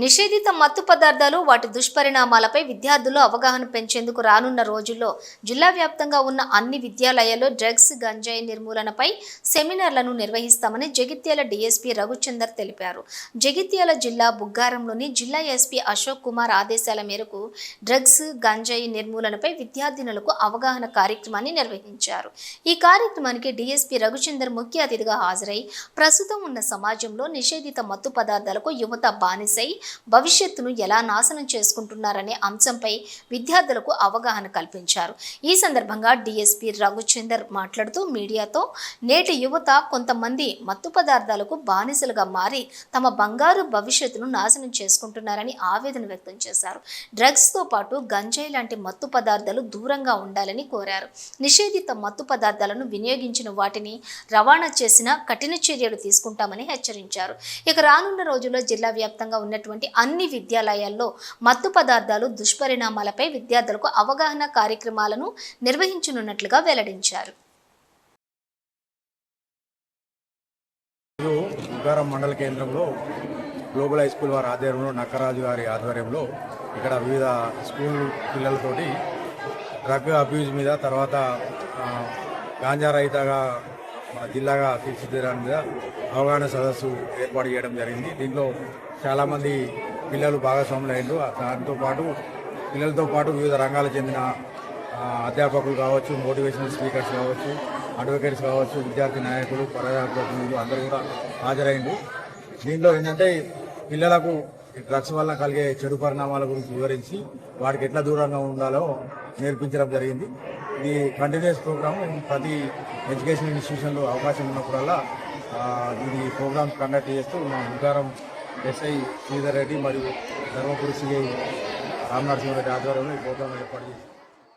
నిషేధిత మత్తు పదార్థాలు వాటి దుష్పరిణామాలపై విద్యార్థుల్లో అవగాహన పెంచేందుకు రానున్న రోజుల్లో జిల్లా వ్యాప్తంగా ఉన్న అన్ని విద్యాలయాల్లో డ్రగ్స్ గంజాయి నిర్మూలనపై సెమినార్లను నిర్వహిస్తామని జగిత్యాల డీఎస్పీ రఘుచందర్ తెలిపారు. జగిత్యాల జిల్లా బుగ్గారంలోని జిల్లా ఎస్పీ అశోక్ కుమార్ ఆదేశాల మేరకు డ్రగ్స్ గంజాయి నిర్మూలనపై విద్యార్థినులకు అవగాహన కార్యక్రమాన్ని నిర్వహించారు. ఈ కార్యక్రమానికి డీఎస్పీ రఘుచందర్ ముఖ్య అతిథిగా హాజరై ప్రస్తుతం ఉన్న సమాజంలో నిషేధిత మత్తు పదార్థాలకు యువత బానిసై భవిష్యత్తును ఎలా నాశనం చేసుకుంటున్నారనే అంశంపై విద్యార్థులకు అవగాహన కల్పించారు. ఈ సందర్భంగా డిఎస్పీ రఘుచందర్ మాట్లాడుతూ మీడియాతో నేటి యువత కొంతమంది మత్తు పదార్థాలకు బానిసలుగా మారి తమ బంగారు భవిష్యత్తును నాశనం చేసుకుంటున్నారని ఆవేదన వ్యక్తం చేశారు. డ్రగ్స్తో పాటు గంజాయి లాంటి మత్తు పదార్థాలు దూరంగా ఉండాలని కోరారు. నిషేధిత మత్తు పదార్థాలను వినియోగించిన వాటిని రవాణా చేసిన కఠిన చర్యలు తీసుకుంటామని హెచ్చరించారు. ఇక రానున్న రోజుల్లో జిల్లా వ్యాప్తంగా ఉన్నటువంటి అన్ని విద్యాలయాల్లో మత్తు పదార్థాలు దుష్పరిణామాలపై విద్యార్థులకు అవగాహన కార్యక్రమాలను నిర్వహించనున్నట్లుగా వెల్లడించారు. ఉగారం మండల కేంద్రంలో గ్లోబల్ హై స్కూల్ వారి ఆధ్వర్యంలో నక్కరాజు గారి ఆధ్వర్యంలో ఇక్కడ వివిధ స్కూల్ పిల్లలతోటి డ్రగ్ అబ్యూజ్ మీద తర్వాత గాంజా రహితగా మన జిల్లాగా తీర్చిదిద్దడం మీద అవగాహన సదస్సు ఏర్పాటు చేయడం జరిగింది. దీంట్లో చాలామంది పిల్లలు భాగస్వాములు అయ్యారు దాంతో పాటు పిల్లలతో పాటు వివిధ రంగాలకు చెందిన అధ్యాపకులు కావచ్చు మోటివేషనల్ స్పీకర్స్ కావచ్చు అడ్వకేట్స్ కావచ్చు విద్యార్థి నాయకులు ప్రజాప్రతినిధులు అందరూ కూడా హాజరైండు దీంట్లో ఏంటంటే పిల్లలకు డ్రగ్స్ వల్ల కలిగే చెడు పరిణామాల గురించి వివరించి వాటికి ఎట్లా దూరంగా ఉండాలో నేర్పించడం జరిగింది. ఇది కంటిన్యూస్ ప్రోగ్రామ్ ప్రతి ఎడ్యుకేషన్ ఇన్స్టిట్యూషన్లో అవకాశం ఉన్నప్పుడల్లా ఇది ప్రోగ్రామ్ కండక్ట్ చేస్తూ మా ఉద్గారం ఎస్ఐ శ్రీధర్ రెడ్డి మరియు ధర్మపురి సిఐ రెడ్డి ఆధ్వర్యంలో ఈ ప్రోగ్రాం ఏర్పాటు చేశారు.